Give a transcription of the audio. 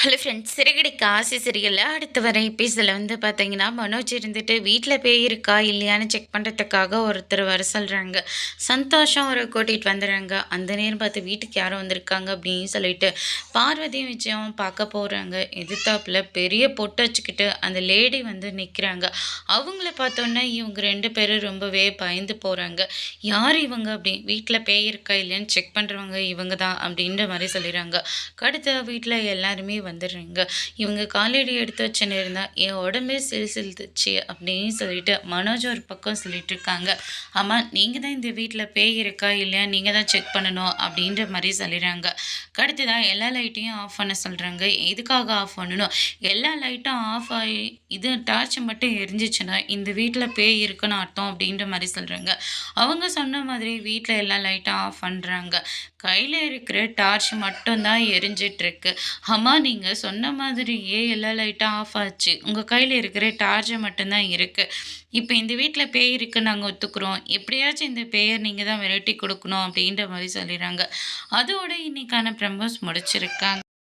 Hello friends சிறுகடி ஆசை சிறியலில் அடுத்து வர எபிசோடில் வந்து பார்த்தீங்கன்னா மனோஜ் இருந்துட்டு வீட்டில் பேய் இருக்கா இல்லையான்னு செக் பண்ணுறதுக்காக ஒருத்தர் வர சொல்கிறாங்க சந்தோஷம் ஒரு கூட்டிகிட்டு வந்துடுறாங்க. அந்த நேரம் பார்த்து வீட்டுக்கு யாரும் வந்திருக்காங்க அப்படின்னு சொல்லிட்டு பார்வதியும் விஜயம் பார்க்க போகிறாங்க எதிர்த்தாப்பில் பெரிய பொட்டு வச்சுக்கிட்டு அந்த லேடி வந்து நிற்கிறாங்க அவங்கள பார்த்தோன்னே இவங்க ரெண்டு பேரும் ரொம்பவே பயந்து போகிறாங்க யார் இவங்க அப்படி? வீட்டில் பேய் இருக்கா இல்லையான்னு செக் பண்ணுறவங்க இவங்க தான் அப்படின்ற மாதிரி சொல்லிடுறாங்க. கடுத்த வீட்டில் எல்லாருமே வந்துடுறீங்க. இவங்க காலடி எடுத்து வச்ச நேரம் என் உடம்பே சிறு சிலுத்துச்சு அப்படின்னு சொல்லிட்டு மனோஜ் ஒரு பக்கம் சொல்லிட்டு இருக்காங்க. ஆமாம் நீங்கள் தான் இந்த வீட்டில் பேய் இருக்கா இல்லையா? நீங்கள் தான் செக் பண்ணணும் அப்படின்ற மாதிரி சொல்லிடுறாங்க. அடுத்து தான் எல்லா லைட்டையும் ஆஃப் பண்ண சொல்கிறாங்க எதுக்காக ஆஃப் பண்ணணும்? எல்லா லைட்டும் ஆஃப் ஆகி இது டார்ச் மட்டும் எரிஞ்சிச்சுன்னா இந்த வீட்டில் பேய் இருக்குன்னு அர்த்தம் அப்படின்ற மாதிரி சொல்கிறாங்க அவங்க சொன்ன மாதிரி வீட்டில் எல்லா லைட்டும் ஆஃப் பண்ணுறாங்க கையில் இருக்கிற டார்ச் மட்டும்தான் எரிஞ்சிட்ருக்கு அம்மா நீங்கள் நீங்கள் சொன்ன மாதிரியே எல்லா லைட்டும் ஆஃப் ஆச்சு. உங்கள் கையில் இருக்கிற டார்ச்சை மட்டும்தான் இருக்குது இப்போ இந்த வீட்டில் பேய் இருக்குது நாங்கள் ஒத்துக்குறோம். எப்படியாச்சும் இந்த பேயை நீங்கள் தான் விரட்டி கொடுக்கணும் அப்படின்ற மாதிரி சொல்லிடுறாங்க. அதோட இன்னைக்கான ப்ரமோஸ் முடிச்சிருக்காங்க.